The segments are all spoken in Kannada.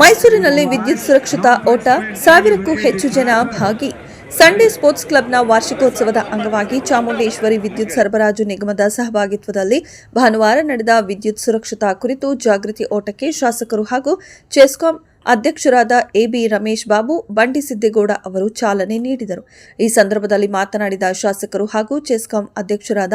ಮೈಸೂರಿನಲ್ಲಿ ವಿದ್ಯುತ್ ಸುರಕ್ಷತಾ ಓಟ, ಸಾವಿರಕ್ಕೂ ಹೆಚ್ಚು ಜನ ಭಾಗಿ. ಸಂಡೇ ಸ್ಪೋರ್ಟ್ಸ್ ಕ್ಲಬ್ನ ವಾರ್ಷಿಕೋತ್ಸವದ ಅಂಗವಾಗಿ ಚಾಮುಂಡೇಶ್ವರಿ ವಿದ್ಯುತ್ ಸರಬರಾಜು ನಿಗಮದ ಸಹಭಾಗಿತ್ವದಲ್ಲಿ ಭಾನುವಾರ ನಡೆದ ವಿದ್ಯುತ್ ಸುರಕ್ಷತಾ ಕುರಿತು ಜಾಗೃತಿ ಓಟಕ್ಕೆ ಶಾಸಕರು ಹಾಗೂ ಚೆಸ್ಕಾಂ ಅಧ್ಯಕ್ಷರಾದ ಎಬಿ ರಮೇಶ್ ಬಾಬು, ಬಂಡಿ ಸಿದ್ದೇಗೌಡ ಅವರು ಚಾಲನೆ ನೀಡಿದರು. ಈ ಸಂದರ್ಭದಲ್ಲಿ ಮಾತನಾಡಿದ ಶಾಸಕರು ಹಾಗೂ ಚೆಸ್ಕಾಂ ಅಧ್ಯಕ್ಷರಾದ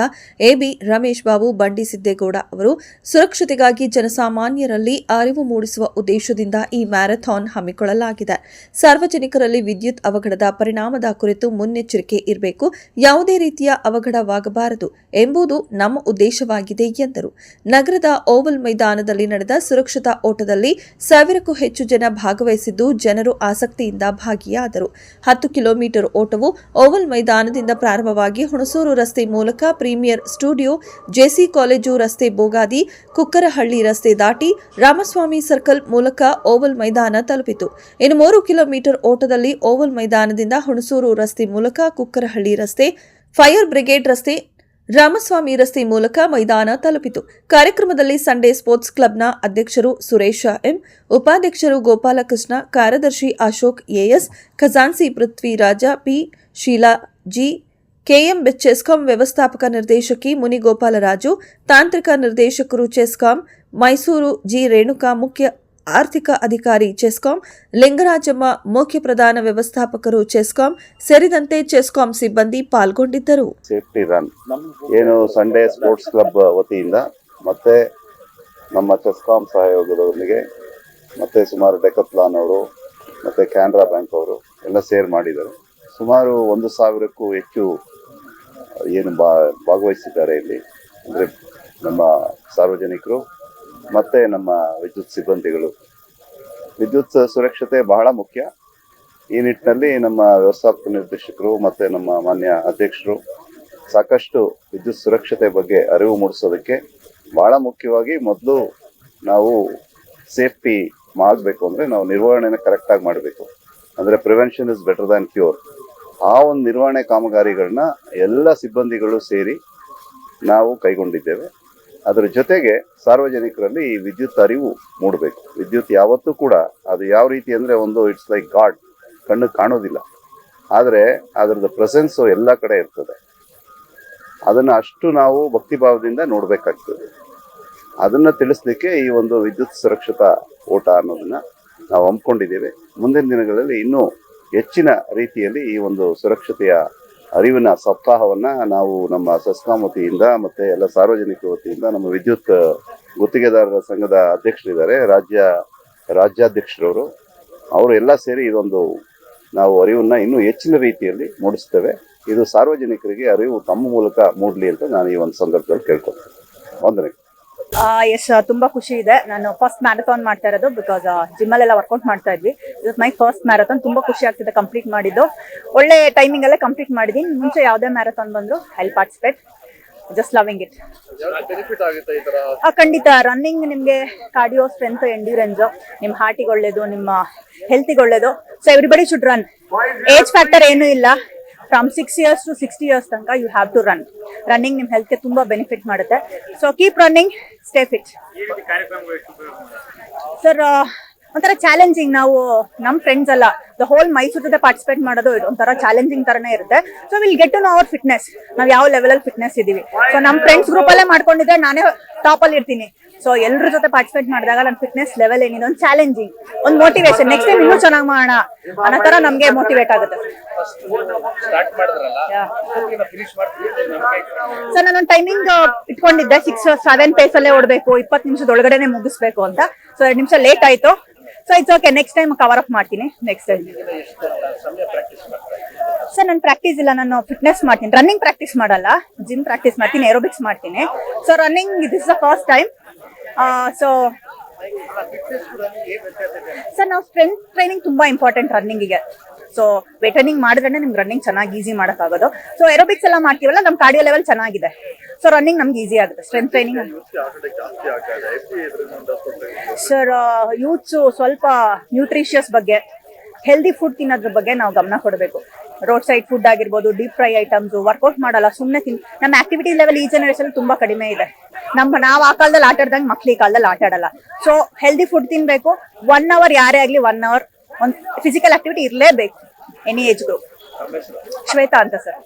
ಎಬಿ ರಮೇಶ್ ಬಾಬು, ಬಂಡಿ ಸಿದ್ದೇಗೌಡ ಅವರು, ಸುರಕ್ಷತೆಗಾಗಿ ಜನಸಾಮಾನ್ಯರಲ್ಲಿ ಅರಿವು ಮೂಡಿಸುವ ಉದ್ದೇಶದಿಂದ ಈ ಮ್ಯಾರಥಾನ್ ಹಮ್ಮಿಕೊಳ್ಳಲಾಗಿದೆ. ಸಾರ್ವಜನಿಕರಲ್ಲಿ ವಿದ್ಯುತ್ ಅವಘಡದ ಪರಿಣಾಮದ ಕುರಿತು ಮುನ್ನೆಚ್ಚರಿಕೆ ಇರಬೇಕು. ಯಾವುದೇ ರೀತಿಯ ಅವಘಡವಾಗಬಾರದು ಎಂಬುದು ನಮ್ಮ ಉದ್ದೇಶವಾಗಿದೆ ಎಂದರು. ನಗರದ ಓವಲ್ ಮೈದಾನದಲ್ಲಿ ನಡೆದ ಸುರಕ್ಷತಾ ಓಟದಲ್ಲಿ ಸಾವಿರಕ್ಕೂ ಹೆಚ್ಚು ಜನ ಭಾಗವಹಿಸಿದ್ದು ಜನರು ಆಸಕ್ತಿಯಿಂದ ಭಾಗಿಯಾದರು. ಹತ್ತು ಕಿಲೋಮೀಟರ್ ಓಟವು ಓವಲ್ ಮೈದಾನದಿಂದ ಪ್ರಾರಂಭವಾಗಿ ಹುಣಸೂರು ರಸ್ತೆ ಮೂಲಕ ಪ್ರೀಮಿಯರ್ ಸ್ಟುಡಿಯೋ, ಜೆಸಿ ಕಾಲೇಜು ರಸ್ತೆ ಬೋಗಾದಿ, ಕುಕ್ಕರಹಳ್ಳಿ ರಸ್ತೆ ದಾಟಿ ರಾಮಸ್ವಾಮಿ ಸರ್ಕಲ್ ಮೂಲಕ ಓವಲ್ ಮೈದಾನ ತಲುಪಿತು. ಇನ್ನು ಮೂರು ಕಿಲೋಮೀಟರ್ ಓಟದಲ್ಲಿ ಓವಲ್ ಮೈದಾನದಿಂದ ಹುಣಸೂರು ರಸ್ತೆ ಮೂಲಕ ಕುಕ್ಕರಹಳ್ಳಿ ರಸ್ತೆ, ಫೈರ್ ಬ್ರಿಗೇಡ್ ರಸ್ತೆ ರಾಮಸ್ವಾಮಿ ರಸ್ತೆ ಮೂಲಕ ಮೈದಾನ ತಲುಪಿತು. ಕಾರ್ಯಕ್ರಮದಲ್ಲಿ ಸಂಡೇ ಸ್ಪೋರ್ಟ್ಸ್ ಕ್ಲಬ್ನ ಅಧ್ಯಕ್ಷರು ಸುರೇಶ ಎಂ, ಉಪಾಧ್ಯಕ್ಷರು ಗೋಪಾಲಕೃಷ್ಣ, ಕಾರ್ಯದರ್ಶಿ Ashok as ಖಜಾನ್ಸಿ Prithviraja P, Sheela G, KM CESCOM ವ್ಯವಸ್ಥಾಪಕ ನಿರ್ದೇಶಕಿ ಮುನಿಗೋಪಾಲರಾಜು, ತಾಂತ್ರಿಕ ನಿರ್ದೇಶಕರು ಚೆಸ್ಕಾಂ, ಮೈಸೂರು ಜಿ ರೇಣುಕಾ ಮುಖ್ಯ ಆರ್ಥಿಕ ಅಧಿಕಾರಿ ಚೆಸ್ಕಾಂ, ಲಿಂಗರಾಜಮ್ಮ, ಮುಖ್ಯ ಪ್ರಧಾನ ವ್ಯವಸ್ಥಾಪಕರು ಚೆಸ್ಕಾಂ, ಸೇರಿದಂತೆ ಚೆಸ್ಕಾಂ ಸಿಬ್ಬಂದಿ ಪಾಲ್ಗೊಂಡಿದ್ದರು. Safety run. ಏನು ಸಂಡೇ ಸ್ಪೋರ್ಟ್ಸ್ ಕ್ಲಬ್ ವತಿಯಿಂದ ಮತ್ತೆ ನಮ್ಮ ಚೆಸ್ಕಾಂ ಸಹಯೋಗದೊಂದಿಗೆ ಮತ್ತೆ ಸುಮಾರು ಡೆಕತ್ಲಾನ್ ಅವರು, ಮತ್ತೆ ಕ್ಯಾನರಾ ಬ್ಯಾಂಕ್ ಅವರು ಎಲ್ಲ ಸೇರ್ ಮಾಡಿದರು. ಸುಮಾರು ಒಂದು ಸಾವಿರಕ್ಕೂ ಹೆಚ್ಚು, ಏನು ಭಾಗವಹಿಸಿದ್ದಾರೆ ಇಲ್ಲಿ. ಅಂದರೆ ನಮ್ಮ ಸಾರ್ವಜನಿಕರು ಮತ್ತೆ ನಮ್ಮ ವಿದ್ಯುತ್ ಸಿಬ್ಬಂದಿಗಳು. ವಿದ್ಯುತ್ ಸುರಕ್ಷತೆ ಬಹಳ ಮುಖ್ಯ. ಈ ನಿಟ್ಟಿನಲ್ಲಿ ನಮ್ಮ ವ್ಯವಸ್ಥಾಪಕ ನಿರ್ದೇಶಕರು ಮತ್ತೆ ನಮ್ಮ ಮಾನ್ಯ ಅಧ್ಯಕ್ಷರು ಸಾಕಷ್ಟು ವಿದ್ಯುತ್ ಸುರಕ್ಷತೆ ಬಗ್ಗೆ ಅರಿವು ಮೂಡಿಸೋದಕ್ಕೆ ಬಹಳ ಮುಖ್ಯವಾಗಿ ಮೊದಲು ನಾವು ಸೇಫ್ಟಿ ಮಾಡಬೇಕು ಅಂದರೆ ನಾವು ನಿರ್ವಹಣೆನ ಕರೆಕ್ಟಾಗಿ ಮಾಡಬೇಕು. ಅಂದರೆ prevention is better than cure. ಆ ಒಂದು ನಿರ್ವಹಣೆ ಕಾಮಗಾರಿಗಳನ್ನ ಎಲ್ಲ ಸಿಬ್ಬಂದಿಗಳು ಸೇರಿ ನಾವು ಕೈಗೊಂಡಿದ್ದೇವೆ. ಅದರ ಜೊತೆಗೆ ಸಾರ್ವಜನಿಕರಲ್ಲಿ ಈ ವಿದ್ಯುತ್ ಅರಿವು ಮೂಡಬೇಕು. ವಿದ್ಯುತ್ ಯಾವತ್ತೂ ಕೂಡ ಅದು ಯಾವ ರೀತಿ ಅಂದರೆ ಒಂದು ಇಟ್ಸ್ ಲೈಕ್ ಗಾಡ್ ಕಣ್ಣು ಕಾಣೋದಿಲ್ಲ. ಆದರೆ ಅದರದ ಪ್ರೆಸೆನ್ಸು ಎಲ್ಲ ಕಡೆ ಇರ್ತದೆ. ಅದನ್ನು ಅಷ್ಟು ನಾವು ಭಕ್ತಿಭಾವದಿಂದ ನೋಡಬೇಕಾಗ್ತದೆ. ಅದನ್ನು ತಿಳಿಸ್ಲಿಕ್ಕೆ ಈ ಒಂದು ವಿದ್ಯುತ್ ಸುರಕ್ಷತಾ ಓಟ ಅನ್ನೋದನ್ನು ನಾವು ಹಮ್ಮಿಕೊಂಡಿದ್ದೇವೆ. ಮುಂದಿನ ದಿನಗಳಲ್ಲಿ ಇನ್ನೂ ಹೆಚ್ಚಿನ ರೀತಿಯಲ್ಲಿ ಈ ಒಂದು ಸುರಕ್ಷತೆಯ ಅರಿವಿನ ಸಪ್ತಾಹವನ್ನ ನಾವು ನಮ್ಮ ಸಸ್ಕಾಂ ವತಿಯಿಂದ ಮತ್ತೆ ಎಲ್ಲ ಸಾರ್ವಜನಿಕ ವತಿಯಿಂದ ನಮ್ಮ ವಿದ್ಯುತ್ ಗುತ್ತಿಗೆದಾರರ ಸಂಘದ ಅಧ್ಯಕ್ಷರಿದ್ದಾರೆ. ರಾಜ್ಯ, ರಾಜ್ಯಾಧ್ಯಕ್ಷರವರು. ಅವರು ಎಲ್ಲ ಸೇರಿ ಇದೊಂದು ನಾವು ಅರಿವನ್ನ ಇನ್ನೂ ಹೆಚ್ಚಿನ ರೀತಿಯಲ್ಲಿ ಮೂಡಿಸ್ತೇವೆ. ಇದು ಸಾರ್ವಜನಿಕರಿಗೆ ಅರಿವು ತಮ್ಮ ಮೂಲಕ ಮೂಡಲಿ ಅಂತ ನಾನು ಈ ಒಂದು ಸಂದರ್ಭದಲ್ಲಿ ಕೇಳ್ಕೊಳ್ತೇನೆ. ವಂದನೆ ಎಸ್ ತುಂಬಾ ಖುಷಿ ಇದೆ. ನಾನು ಫಸ್ಟ್ ಮ್ಯಾರಥಾನ್ ಮಾಡ್ತಾ ಇರೋದು ಬಿಕಾಸ್ ಜಿಮ್ಮಲ್ಲೆಲ್ಲ ವರ್ಕೌಟ್ ಮಾಡ್ತಾ ಇದ್ವಿ. ಇದು ಮೈ ಫಸ್ಟ್ ಮ್ಯಾರಥಾನ್ ತುಂಬಾ ಖುಷಿ ಆಗ್ತಿದೆ ಕಂಪ್ಲೀಟ್ ಮಾಡಿದ್ದು. ಒಳ್ಳೆ ಟೈಮಿಂಗ್ ಅಲ್ಲೇ ಕಂಪ್ಲೀಟ್ ಮಾಡಿದೀನಿ. ಮುಂಚೆ ಯಾವುದೇ ಮ್ಯಾರಥಾನ್ ಬಂದ್ರು I participate just loving it ಖಂಡಿತ. ರನ್ನಿಂಗ್ ನಿಮಗೆ ಕಾರ್ಡಿಯೋ ಸ್ಟ್ರೆಂತ್ ಎಂಡ್ಯೂರೆನ್ಸ್ ನಿಮ್ಮ ಹಾರ್ಟಿಗೆ ಒಳ್ಳೇದು ನಿಮ್ಮ ಹೆಲ್ತಿಗೆ ಒಳ್ಳೇದು. So everybody should run age factor ಏನೂ ಇಲ್ಲ. From six years to sixty years ತನಕ you have to run running ನಿಮ್ಮ ಹೆಲ್ತ್ಗೆ ತುಂಬಾ ಬೆನಿಫಿಟ್ ಮಾಡುತ್ತೆ. So keep running stay fit sir ಒಂಥರ ಚಾಲೆಂಜಿಂಗ್ ನಾವು ನಮ್ಮ ಫ್ರೆಂಡ್ಸ್ ಎಲ್ಲ ದ ಹೋಲ್ ಮೈಸೂರ್ ಜೊತೆ ಪಾರ್ಟಿಸಿಪೇಟ್ ಮಾಡೋದು ಒಂಥರ ಚಾಲೆಂಜಿಂಗ್ ತರನೇ ಇರುತ್ತೆ. So will get to know our fitness ನಾವು ಯಾವ ಲೆವೆಲ್ ಅಲ್ಲಿ ಫಿಟ್ನೆಸ್ ಇದೀವಿ ಸೊ ನಮ್ಮ ಫ್ರೆಂಡ್ಸ್ ಗ್ರೂಪ್ ಅಲ್ಲೇ ಮಾಡ್ಕೊಂಡಿದ್ರೆ ನಾನೇ ಟಾಪ್ ಅಲ್ಲಿ ಇರ್ತೀನಿ. ಸೊ ಎಲ್ಲರ ಜೊತೆ ಪಾರ್ಟಿಸಿಪೇಟ್ ಮಾಡಿದಾಗ ನನ್ನ ಫಿಟ್ನೆಸ್ ಲೆವೆಲ್ ಏನಿದೆ, ಒಂದು ಚಾಲೆಂಜಿಂಗ್ ಒಂದು ಮೋಟಿವೇಶನ್ ನೆಕ್ಸ್ಟ್ ಟೈಮ್ ಇನ್ನೂ ಚೆನ್ನಾಗಿ ಮಾಡೋಣ ಅನ್ನೋ ತರ ನಮಗೆ ಮೋಟಿವೇಟ್ ಆಗುತ್ತೆ. ಸರ್ ನಾನು ಟೈಮಿಂಗ್ ಇಟ್ಕೊಂಡಿದ್ದೆ. ಸಿಕ್ಸ್ ಸೆವೆನ್ ಪೇಸ್ ಅಲ್ಲೇ ಓಡಬೇಕು, ಇಪ್ಪತ್ತು ನಿಮಿಷದೊಳಗಡೆನೆ ಮುಗಿಸ್ಬೇಕು ಅಂತ. ಸೊ ಎರಡು ನಿಮಿಷ ಲೇಟ್ ಆಯ್ತು. So it's okay next time cover up ಮಾಡ್ತೀನಿ. ನೆಕ್ಸ್ಟ್ ಟೈಮ್ ಸರ್ ನಾನು ಪ್ರಾಕ್ಟೀಸ್ ಇಲ್ಲ. ನಾನು ಫಿಟ್ನೆಸ್ ಮಾಡ್ತೀನಿ. ರನ್ನಿಂಗ್ ಪ್ರಾಕ್ಟೀಸ್ ಮಾಡಲ್ಲ. ಜಿಮ್ ಪ್ರಾಕ್ಟೀಸ್ ಮಾಡ್ತೀನಿ. ಏರೋಬಿಕ್ಸ್ ಮಾಡ್ತೀನಿ. So running this the first time so sir ನಾವು ಸ್ಟ್ರೆಂತ್ ಟ್ರೈನಿಂಗ್ ತುಂಬಾ ಇಂಪಾರ್ಟೆಂಟ್ ರನ್ನಿಂಗಿಗೆ ಸೊ ವೆಟರ್ನಿಂಗ್ ಮಾಡಿದ್ರೆ ನಿಮ್ಗೆ ರನ್ನಿಂಗ್ ಚೆನ್ನಾಗಿ ಈಸಿ ಮಾಡೋಕ್ಕಾಗೋದು. ಸೊ ಏರೋಬಿಕ್ಸ್ ಎಲ್ಲ ಮಾಡ್ತೀವಲ್ಲ ನಮ್ಮ ಕಾರ್ಡಿಯೋ ಲೆವೆಲ್ ಚೆನ್ನಾಗಿದೆ. ಸೊ ರನ್ನಿಂಗ್ ನಮ್ಗೆ ಈಸಿ ಆಗುತ್ತೆ ಸ್ಟ್ರೆಂತ್ ಟ್ರೈನಿಂಗ್ ಸರ್ ಯೂತ್ಸು ಸ್ವಲ್ಪ ನ್ಯೂಟ್ರಿಷಿಯಸ್ ಬಗ್ಗೆ ಹೆಲ್ದಿ ಫುಡ್ ತಿನ್ನೋದ್ರ ಬಗ್ಗೆ ನಾವು ಗಮನ ಕೊಡಬೇಕು. ರೋಡ್ ಸೈಡ್ ಫುಡ್ ಆಗಿರ್ಬೋದು ಡೀಪ್ ಫ್ರೈ ಐಟಮ್ಸ್ ವರ್ಕೌಟ್ ಮಾಡಲ್ಲ ಸುಮ್ಮನೆ ತಿನ್ ನಮ್ಮ ಆಕ್ಟಿವಿಟಿ ಲೆವೆಲ್ ಈ ಜನರೇಷನ್ ತುಂಬಾ ಕಡಿಮೆ ಇದೆ. ನಮ್ಮ ನಾವು ಆ ಕಾಲದಲ್ಲಿ ಆಟಾಡ್ದಂಗೆ ಮಕ್ಳಿ ಕಾಲದಲ್ಲಿ ಆಟಾಡಲ್ಲ ಸೊ ಹೆಲ್ದಿ ಫುಡ್ ತಿನ್ಬೇಕು. ಒನ್ ಅವರ್ ಯಾರೇ ಆಗಲಿ ಒನ್ ಅವರ್ ಒಂದು ಫಿಸಿಕಲ್ ಆಕ್ಟಿವಿಟಿ ಇರಲೇಬೇಕು. ಎನಿ ಏಜ್ ಗ್ರೂಪ್ ಶ್ವೇತಾ ಅಂತ ಸರ್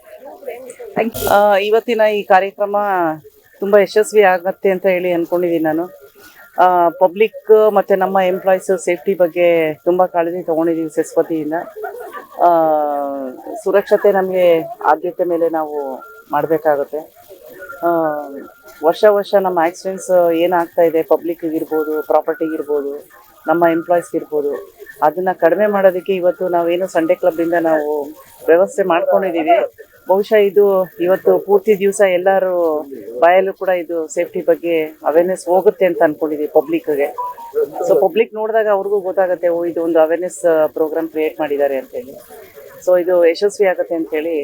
ಇವತ್ತಿನ ಈ ಕಾರ್ಯಕ್ರಮ ತುಂಬ ಯಶಸ್ವಿ ಆಗತ್ತೆ ಅಂತ ಹೇಳಿ ಅನ್ಕೊಂಡಿದ್ದೀನಿ ನಾನು. ಪಬ್ಲಿಕ್ ಮತ್ತು ನಮ್ಮ ಎಂಪ್ಲಾಯೀಸ್ ಸೇಫ್ಟಿ ಬಗ್ಗೆ ತುಂಬ ಕಾಳಜಿ ತೊಗೊಂಡಿದ್ದೀವಿ ಸೆಸ್ವತಿಯಿಂದ ಆ, ಸುರಕ್ಷತೆ ನಮಗೆ ಆದ್ಯತೆ ಮೇಲೆ ನಾವು ಮಾಡಬೇಕಾಗುತ್ತೆ. ವರ್ಷ ವರ್ಷ ನಮ್ಮ ಆಕ್ಸಿಡೆಂಟ್ಸ್ ಏನಾಗ್ತಾ ಇದೆ ಪಬ್ಲಿಕ್ಗಿರ್ಬೋದು ಪ್ರಾಪರ್ಟಿಗಿರ್ಬೋದು ನಮ್ಮ ಎಂಪ್ಲಾಯೀಸ್ಗೆ ಇರ್ಬೋದು ಅದನ್ನು ಕಡಿಮೆ ಮಾಡೋದಕ್ಕೆ ಇವತ್ತು ನಾವೇನು ಸಂಡೇ ಕ್ಲಬ್ಬಿಂದ ನಾವು ವ್ಯವಸ್ಥೆ ಮಾಡ್ಕೊಂಡಿದ್ದೀವಿ. ಬಹುಶಃ ಇದು ಇವತ್ತು ಪೂರ್ತಿ ದಿವಸ ಎಲ್ಲರೂ ಬಾಯಲ್ಲೂ ಕೂಡ ಇದು ಸೇಫ್ಟಿ ಬಗ್ಗೆ ಅವೇರ್ನೆಸ್ ಹೋಗುತ್ತೆ ಅಂತ ಅನ್ಕೊಂಡಿದ್ದೀವಿ ಪಬ್ಲಿಕ್ಗೆ ಸೊ ಪಬ್ಲಿಕ್ ನೋಡಿದಾಗ ಅವ್ರಿಗೂ ಗೊತ್ತಾಗುತ್ತೆ, ಓ, ಇದು ಒಂದು ಅವೇರ್ನೆಸ್ ಪ್ರೋಗ್ರಾಮ್ ಕ್ರಿಯೇಟ್ ಮಾಡಿದ್ದಾರೆ ಅಂತ ಹೇಳಿ. ಸೊ ಇದು ಯಶಸ್ವಿ ಆಗುತ್ತೆ ಅಂತ ಹೇಳಿ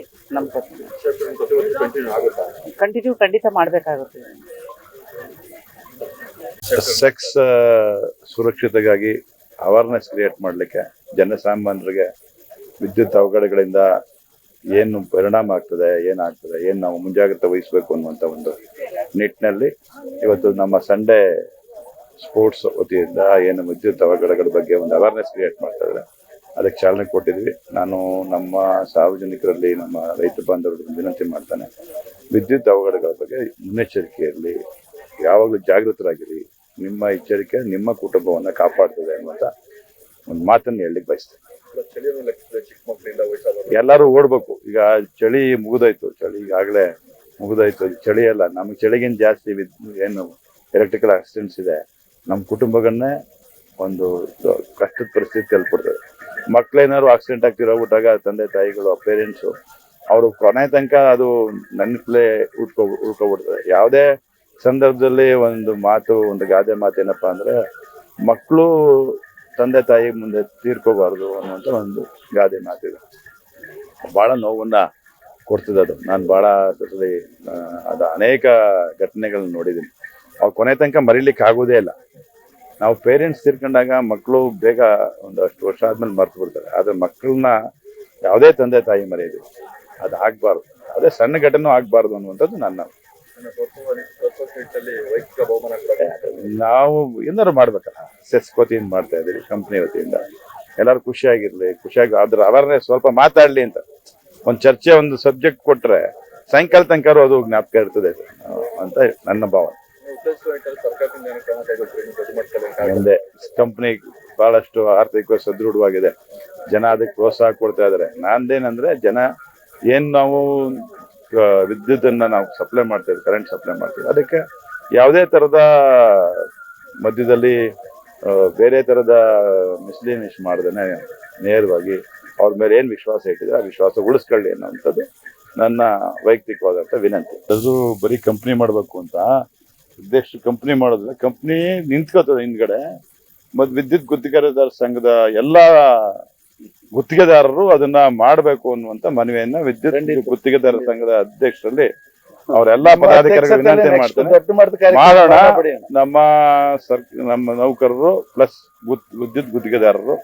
ಆಗುತ್ತಾ ಕಂಟಿನ್ಯೂ ಖಂಡಿತ ಮಾಡಬೇಕಾಗುತ್ತೆ. ಸೆಕ್ಸ್ ಸುರಕ್ಷತೆಗಾಗಿ ಅವೇರ್ನೆಸ್ ಕ್ರಿಯೇಟ್ ಮಾಡಲಿಕ್ಕೆ, ಜನಸಾಮಾನ್ಯರಿಗೆ ವಿದ್ಯುತ್ ಅವಘಡಗಳಿಂದ ಏನು ಪರಿಣಾಮ ಆಗ್ತದೆ, ಏನಾಗ್ತದೆ, ಏನು ನಾವು ಮುಂಜಾಗ್ರತೆ ವಹಿಸಬೇಕು ಅನ್ನುವಂಥ ಒಂದು ನಿಟ್ಟಿನಲ್ಲಿ ಇವತ್ತು ನಮ್ಮ ಸಂಡೇ ಸ್ಪೋರ್ಟ್ಸ್ ವತಿಯಿಂದ ಏನು ವಿದ್ಯುತ್ ಅವಘಡಗಳ ಬಗ್ಗೆ ಒಂದು ಅವೇರ್ನೆಸ್ ಕ್ರಿಯೇಟ್ ಮಾಡ್ತಾ ಇದ್ದಾರೆ. ಅದಕ್ಕೆ ಚಾಲನೆ ಕೊಟ್ಟಿದ್ವಿ. ನಾನು ನಮ್ಮ ಸಾರ್ವಜನಿಕರಲ್ಲಿ, ನಮ್ಮ ರೈತ ಬಾಂಧವರಲ್ಲಿ ವಿನಂತಿ ಮಾಡ್ತಾನೆ, ವಿದ್ಯುತ್ ಅವಘಡಗಳ ಬಗ್ಗೆ ಮುನ್ನೆಚ್ಚರಿಕೆ ಇರಲಿ ಯಾವಾಗಲೂ ಜಾಗೃತರಾಗಿರಿ. ನಿಮ್ಮ ಎಚ್ಚರಿಕೆ ನಿಮ್ಮ ಕುಟುಂಬವನ್ನು ಕಾಪಾಡ್ತದೆ ಅನ್ನುವಂಥ ಒಂದು ಮಾತನ್ನು ಹೇಳಲಿಕ್ಕೆ ಬಯಸ್ತೇನೆ. ವಯಸ್ಸಾದವರು. ಎಲ್ಲರೂ ಓಡ್ಬೇಕು. ಈಗ ಚಳಿ ಮುಗಿದೋಯ್ತು. ಚಳಿ ಈಗಾಗಲೇ ಮುಗಿದೋಯ್ತು. ಚಳಿ ಅಲ್ಲ, ನಮಗೆ ಚಳಿಗಿಂತ ಜಾಸ್ತಿ ಏನು ಎಲೆಕ್ಟ್ರಿಕಲ್ ಆಕ್ಸಿಡೆಂಟ್ಸ್ ಇದೆ. ನಮ್ಮ ಕುಟುಂಬಗಳನ್ನೇ ಒಂದು ಕಷ್ಟದ ಪರಿಸ್ಥಿತಿ ತಲುಪಿಡ್ತದೆ. ಮಕ್ಳೇನಾದ್ರು ಆಕ್ಸಿಡೆಂಟ್ ಆಗ್ತಿರೋಗ್ಬಿಟ್ಟಾಗ ತಂದೆ, ತಾಯಿಗಳು ಪೇರೆಂಟ್ಸು ಅವರು ಕೊನೆ ತನಕ ಅದು ನೆನಪಲ್ಲೇ ಉಟ್ಕೊ ಉಳ್ಕೊಬಿಡ್ತದೆ ಯಾವುದೇ ಸಂದರ್ಭದಲ್ಲಿ ಒಂದು ಮಾತು, ಒಂದು ಗಾದೆ ಮಾತೇನಪ್ಪ ಅಂದ್ರೆ ಮಕ್ಕಳು ತಂದೆ ತಾಯಿ ಮುಂದೆ ತೀರ್ಕೋಬಾರ್ದು ಅನ್ನುವಂಥ ಒಂದು ಗಾದೆ ಮಾತಿದೆ. ಭಾಳ ನೋವನ್ನು ಕೊಡ್ತದೆ ಅದು ನಾನು ಭಾಳ ಅದರಲ್ಲಿ ಅದು ಅನೇಕ ಘಟನೆಗಳನ್ನ ನೋಡಿದ್ದೀನಿ. ಅವ್ರು ಕೊನೆ ತನಕ ಮರಿಲಿಕ್ಕೆ ಆಗೋದೇ ಇಲ್ಲ. ನಾವು ಪೇರೆಂಟ್ಸ್ ತೀರ್ಕೊಂಡಾಗ ಮಕ್ಕಳು ಬೇಗ ಒಂದಷ್ಟು ವರ್ಷ ಆದ್ಮೇಲೆ ಮರ್ತು ಬಿಡ್ತಾರೆ. ಆದರೆ ಮಕ್ಕಳನ್ನ ಯಾವುದೇ ತಂದೆ ತಾಯಿ ಮರೆಯೋದು ಅದು ಆಗಬಾರ್ದು ಅದೇ ಸಣ್ಣ ಘಟನೆ ಆಗಬಾರ್ದು ಅನ್ನುವಂಥದ್ದು ನನ್ನ ನಿಟ್ಟಿನಲ್ಲಿ ವೈಯಕ್ತಿಕ ಬಹುಮಾನ ಕೂಡ ನಾವು ಏನಾದ್ರು ಮಾಡ್ಬೇಕಲ್ಲ. ಸೆಸ್ ವತಿಯಿಂದ ಮಾಡ್ತಾ ಇದ್ದೀವಿ ಕಂಪ್ನಿ ವತಿಯಿಂದ. ಎಲ್ಲರೂ ಖುಷಿಯಾಗಿರ್ಲಿ ಖುಷಿಯಾಗಿ ಅದ್ರ ಅವೇರ್ನೆಸ್ ಸ್ವಲ್ಪ ಮಾತಾಡ್ಲಿ ಅಂತ. ಒಂದು ಚರ್ಚೆ ಒಂದು ಸಬ್ಜೆಕ್ಟ್ ಕೊಟ್ರೆ ಸಾಯಂಕಾಲ ತನಕ ಅದು ಜ್ಞಾಪಕ ಇರ್ತದೆ ಅಂತ ನನ್ನ ಭಾವನೆ. ಮುಂದೆ ಕಂಪ್ನಿ ಬಹಳಷ್ಟು ಆರ್ಥಿಕವಾಗಿ ಸದೃಢವಾಗಿದೆ. ಜನ ಅದಕ್ಕೆ ಪ್ರೋತ್ಸಾಹ ಕೊಡ್ತಾ ಇದಾರೆ. ನಾಂದೇನಂದ್ರೆ ಜನ ಏನ್ ನಾವು ವಿದ್ಯುತ್ತನ್ನ ನಾವು ಸಪ್ಲೈ ಮಾಡ್ತೇವೆ ಕರೆಂಟ್ ಸಪ್ಲೈ ಮಾಡ್ತೇವೆ. ಅದಕ್ಕೆ ಯಾವುದೇ ತರದ ಮಧ್ಯದಲ್ಲಿ ಬೇರೆ ತರದ ಮಿಸ್ಲಿನಿಶ್ ಮಾಡದೇ ನೇರವಾಗಿ ಅವ್ರ ಮೇಲೆ ಏನ್ ವಿಶ್ವಾಸ ಇಟ್ಟಿದ್ರೆ ಆ ವಿಶ್ವಾಸ ಉಳಿಸ್ಕೊಳ್ಳಿ ಅನ್ನೋಂಥದ್ದು ನನ್ನ ವೈಯಕ್ತಿಕವಾದಂತ ವಿನಂತಿ. ಅದು ಬರೀ ಕಂಪ್ನಿ ಮಾಡಬೇಕು ಅಂತ ಉದ್ದೇಶ ಕಂಪ್ನಿ ಮಾಡೋದ್ರೆ ಕಂಪ್ನಿ ನಿಂತ್ಕೋತದೆ ಹಿಂದ್ಗಡೆ. ಮತ್ತು ವಿದ್ಯುತ್ ಗುತ್ತಿಗೆದಾರ ಸಂಘದ ಎಲ್ಲಾ ಗುತ್ತಿಗೆದಾರರು ಅದನ್ನ ಮಾಡಬೇಕು ಅನ್ನುವಂತ ಮನವಿಯನ್ನ ವಿದ್ಯುತ್ ಗುತ್ತಿಗೆದಾರ ಸಂಘದ ಅಧ್ಯಕ್ಷರಲ್ಲಿ ಅವರೆಲ್ಲಾ ಪದಾಧಿಕಾರಿಗಳು ವಿನಂತಿ ಮಾಡೋಣ. ನಮ್ಮ ಸರ್ ನಮ್ಮ ನೌಕರರು ಪ್ಲಸ್ ವಿದ್ಯುತ್ ಗುತ್ತಿಗೆದಾರರು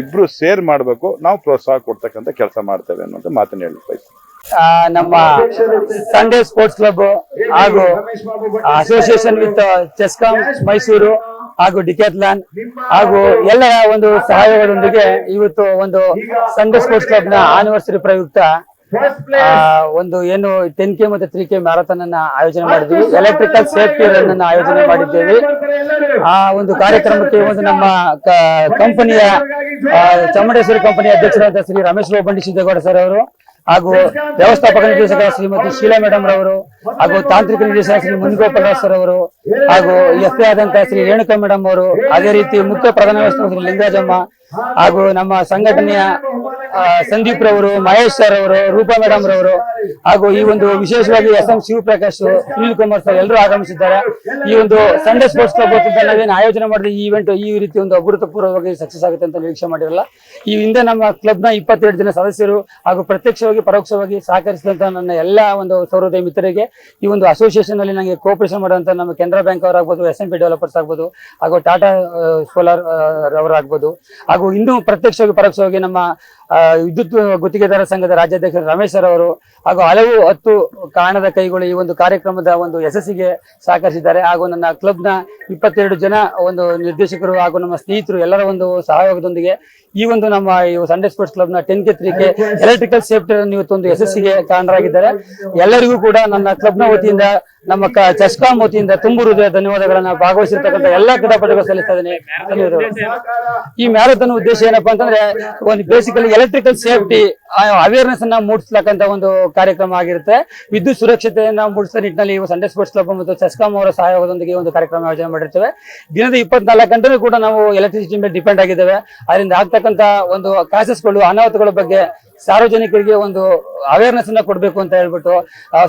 ಇಬ್ರು ಸೇರ್ ಮಾಡ್ಬೇಕು. ನಾವು ಪ್ರೋತ್ಸಾಹ ಕೊಡ್ತಕ್ಕಂತ ಕೆಲಸ ಮಾಡ್ತೇವೆ ಅನ್ನೋದು ಮಾತನ್ನ ಹೇಳಿ ಬಯಸ್ತೀನಿ. ನಮ್ಮ ಸಂಡೇ ಸ್ಪೋರ್ಟ್ಸ್ ಕ್ಲಬ್ ಹಾಗೂ ಅಸೋಸಿಯೇಷನ್ ವಿತ್ ಚೆಸ್ಕಾಂ ಮೈಸೂರು ಹಾಗೂ ಡಿಕೆತ್ಲಾನ್ ಹಾಗೂ ಎಲ್ಲ ಒಂದು ಸಹಾಯಗಳೊಂದಿಗೆ ಇವತ್ತು ಒಂದು ಸಂಘ ಸ್ಪೋರ್ಟ್ಸ್ ಕ್ಲಬ್ನ ಆನಿವರ್ಸರಿ ಪ್ರಯುಕ್ತ ಒಂದು ಏನು ಟೆನ್ ಕೆ ಮತ್ತು ತ್ರೀ ಕೆ ಮ್ಯಾರಥಾನ್ ಅನ್ನ ಆಯೋಜನೆ ಮಾಡಿದ್ವಿ ಎಲೆಕ್ಟ್ರಿಕಲ್ ಸೇಫ್ಟಿ ರನ್ ಅನ್ನ ಆಯೋಜನೆ ಮಾಡಿದ್ದೇವೆ. ಆ ಒಂದು ಕಾರ್ಯಕ್ರಮಕ್ಕೆ ಒಂದು ನಮ್ಮ ಕಂಪನಿಯ ಚಾಮುಂಡೇಶ್ವರಿ ಕಂಪನಿಯ ಅಧ್ಯಕ್ಷರಾದ ಶ್ರೀ ರಮೇಶ್ ಬಂಡಿ ಸಿದ್ದೇಗೌಡ ಸರ್ ಅವರು ಹಾಗೂ ವ್ಯವಸ್ಥಾಪಕ ನಿರ್ದೇಶಕ ಶ್ರೀಮತಿ ಶೀಲಾ ಮೇಡಮ್ ರವರು ಹಾಗೂ ತಾಂತ್ರಿಕ ನಿರ್ದೇಶಕ ಶ್ರೀ ಮುನಿಗೋಪಾಲ್ ಸರ್ ಅವರು ಹಾಗೂ ಎಫ್ ಎ ಆದಂತಹ ಶ್ರೀ ರೇಣುಕಾ ಮೇಡಮ್ ಅವರು, ಅದೇ ರೀತಿ ಮುಖ್ಯ ಪ್ರಧಾನ ವ್ಯವಸ್ಥೆ ಶ್ರೀ ಲಿಂಗರಾಜಮ್ಮ ಹಾಗೂ ನಮ್ಮ ಸಂಘಟನೆಯ ಸಂದೀಪ್ ರವರು, ಮಹೇಶ್ ಸರ್ ಅವರು ರೂಪಾ ಮೇಡಮ್ ರವರು ಹಾಗೂ ಈ ಒಂದು ವಿಶೇಷವಾಗಿ S M Shivaprakash, Sunil Kumar sir ಎಲ್ಲರೂ ಆಗಮಿಸಿದ್ದಾರೆ. ಈ ಒಂದು ಸಂಡೆ ಸ್ಪೋರ್ಟ್ಸ್ ಕ್ಲಬ್ ವತಿಯಿಂದ ಆಯೋಜನೆ ಮಾಡಿದ ಈ ಇವೆಂಟ್ ಈ ರೀತಿ ಒಂದು ಅಭೂತಪೂರ್ವವಾಗಿ ಸಕ್ಸಸ್ ಆಗುತ್ತೆ ಅಂತ ನಿರೀಕ್ಷೆ ಮಾಡಿರಲ್ಲ. ಈ ಹಿಂದೆ ನಮ್ಮ ಕ್ಲಬ್ನ ಇಪ್ಪತ್ತೆರಡು ಜನ ಸದಸ್ಯರು ಹಾಗೂ ಪ್ರತ್ಯಕ್ಷವಾಗಿ, ಪರೋಕ್ಷವಾಗಿ ಸಹಕರಿಸಿದಂತ ನನ್ನ ಎಲ್ಲಾ ಒಂದು ಸೌಹೃದಯ ಮಿತ್ರರಿಗೆ ಈ ಒಂದು ಅಸೋಸಿಯೇಷನ್ ಅಲ್ಲಿ ನನಗೆ ಕೋಪರೇಷನ್ ಮಾಡುವಂತಹ ನಮ್ಮ ಕೆನರಾ ಬ್ಯಾಂಕ್ ಅವರಾಗ್ಬೋದು, ಎಸ್ ಎಂ ಪಿ ಡೆವಲಪರ್ಸ್ ಆಗ್ಬೋದು ಹಾಗೂ ಟಾಟಾ ಸೋಲಾರ್ ಅವರಾಗ್ಬೋದು ಹಾಗೂ ಇನ್ನೂ ಪ್ರತ್ಯಕ್ಷವಾಗಿ ಪರೋಕ್ಷವಾಗಿ ನಮ್ಮ ವಿದ್ಯುತ್ ಗುತ್ತಿಗೆದಾರ ಸಂಘದ ರಾಜ್ಯಾಧ್ಯಕ್ಷ ರಮೇಶ್ ಸರ್ ಅವರು ಹಾಗೂ ಹಲವು ಹತ್ತು ಕಾರಣದ ಕೈಗಳು ಈ ಒಂದು ಕಾರ್ಯಕ್ರಮದ ಒಂದು ಯಶಸ್ಸಿಗೆ ಸಹಕರಿಸಿದ್ದಾರೆ. ಹಾಗೂ ನನ್ನ ಕ್ಲಬ್ನ ಇಪ್ಪತ್ತೆರಡು ಜನ ಒಂದು ನಿರ್ದೇಶಕರು ಹಾಗೂ ನಮ್ಮ ಸ್ನೇಹಿತರು ಎಲ್ಲರ ಒಂದು ಸಹಯೋಗದೊಂದಿಗೆ ಈ ಒಂದು ನಮ್ಮ ಈ ಸಂಡೇ ಸ್ಪೋರ್ಟ್ಸ್ ಕ್ಲಬ್ನ ten K three K electrical safety ಇವತ್ತೊಂದು ಯಶಸ್ಸಿಗೆ ಕಾರಣರಾಗಿದ್ದಾರೆ ಎಲ್ಲರಿಗೂ ಕೂಡ ನನ್ನ ಕ್ಲಬ್ನ ವತಿಯಿಂದ, ನಮ್ಮ ಚಸ್ಕಾಂ ವತಿಯಿಂದ ತುಂಬು ಹೃದಯ ಧನ್ಯವಾದಗಳನ್ನ ಭಾಗವಹಿಸಿರ್ತಕ್ಕಂಥ ಎಲ್ಲಾ ಕ್ರೀಡಾಪಟುಗಳು ಸಲ್ಲಿಸ್ತಾ ಇದ್ದೀನಿ. ಈ ಮ್ಯಾರಥಾನ್ ಉದ್ದೇಶ ಏನಪ್ಪಾ ಅಂತಂದ್ರೆ, ಒಂದು ಬೇಸಿಕಲಿ ಎಲೆಕ್ಟ್ರಿಕಲ್ ಸೇಫ್ಟಿ ಅವೇರ್ನೆಸ್ ಅನ್ನ ಮೂಡಿಸ್ಲಕ್ಕಂತ ಒಂದು ಕಾರ್ಯಕ್ರಮ ಆಗಿರುತ್ತೆ. ವಿದ್ಯುತ್ ಸುರಕ್ಷತೆಯನ್ನ ಮೂಡಿಸಿದ ನಿಟ್ಟಿನಲ್ಲಿ ಸಂಡೆ ಸ್ಪೋರ್ಟ್ಸ್ ಕ್ಲಬ್ ಮತ್ತು ಚೆಸ್ಕಾಂ ಅವರ ಸಹಯೋಗದೊಂದಿಗೆ ಒಂದು ಕಾರ್ಯಕ್ರಮ ಆಯೋಜನೆ ಮಾಡಿರ್ತೇವೆ. ದಿನದ ಇಪ್ಪತ್ನಾಲ್ಕು ಗಂಟೆನೂ ಕೂಡ ನಾವು ಎಲೆಕ್ಟ್ರಿಸಿಟಿ ಮೇಲೆ ಡಿಪೆಂಡ್ ಆಗಿದ್ದೇವೆ. ಅದರಿಂದ ಆಗ್ತಕ್ಕಂತ ಒಂದು ಕಾಸಸ್ಗಳು ಅನಾಹುತಗಳ ಬಗ್ಗೆ ಸಾರ್ವಜನಿಕರಿಗೆ ಒಂದು ಅವೇರ್ನೆಸ್ ಅನ್ನ ಕೊಡಬೇಕು ಅಂತ ಹೇಳ್ಬಿಟ್ಟು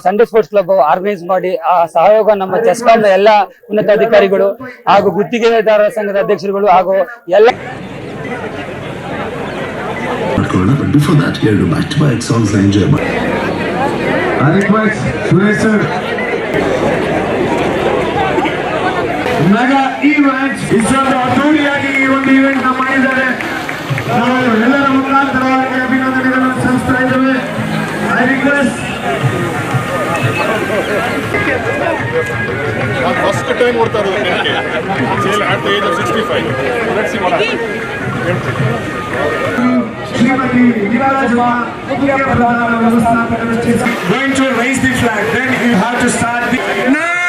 ಸಂಡೇ ಸ್ಪೋರ್ಟ್ಸ್ ಕ್ಲಬ್ ಆರ್ಗನೈಸ್ ಮಾಡಿ, ಆ ಸಹಯೋಗ ನಮ್ಮ ಚೆಸ್ಕಾಂನ ಎಲ್ಲ ಉನ್ನತ ಅಧಿಕಾರಿಗಳು ಹಾಗೂ ಗುತ್ತಿಗೆದಾರರ ಸಂಘದ ಅಧ್ಯಕ್ಷರುಗಳು ಹಾಗೂ ಎಲ್ಲ ಮಾಡ್ಕೊಳ್ಳೋಣ ಬಟ್ ಬಿಫೋರ್ ದಟ್ ಎರಡು back to back songs enjoy ಮಾಡಿ I request Suresh sir. Mega event ಇಷ್ಟೊಂದು ಅದ್ದೂರಿಯಾಗಿ ಈ ಒಂದು ಈವೆಂಟ್ನ ಮಾಡಿದ್ದಾರೆ ನಾವು ಎಲ್ಲರ ಮುಖಾಂತರವಾಗಿ ಅಭಿನಂದನೆಗಳನ್ನು ಸಲ್ಲಿಸ್ತಾ ಇದ್ದೇವೆ. ಐ ರಿಕ್ವೆಸ್ಟ್ ಫಸ್ಟ್ ಟೈಮ್ ಓಡ್ತಾ ಇರೋದು at the age of sixty five going to raise the flag then you have to start the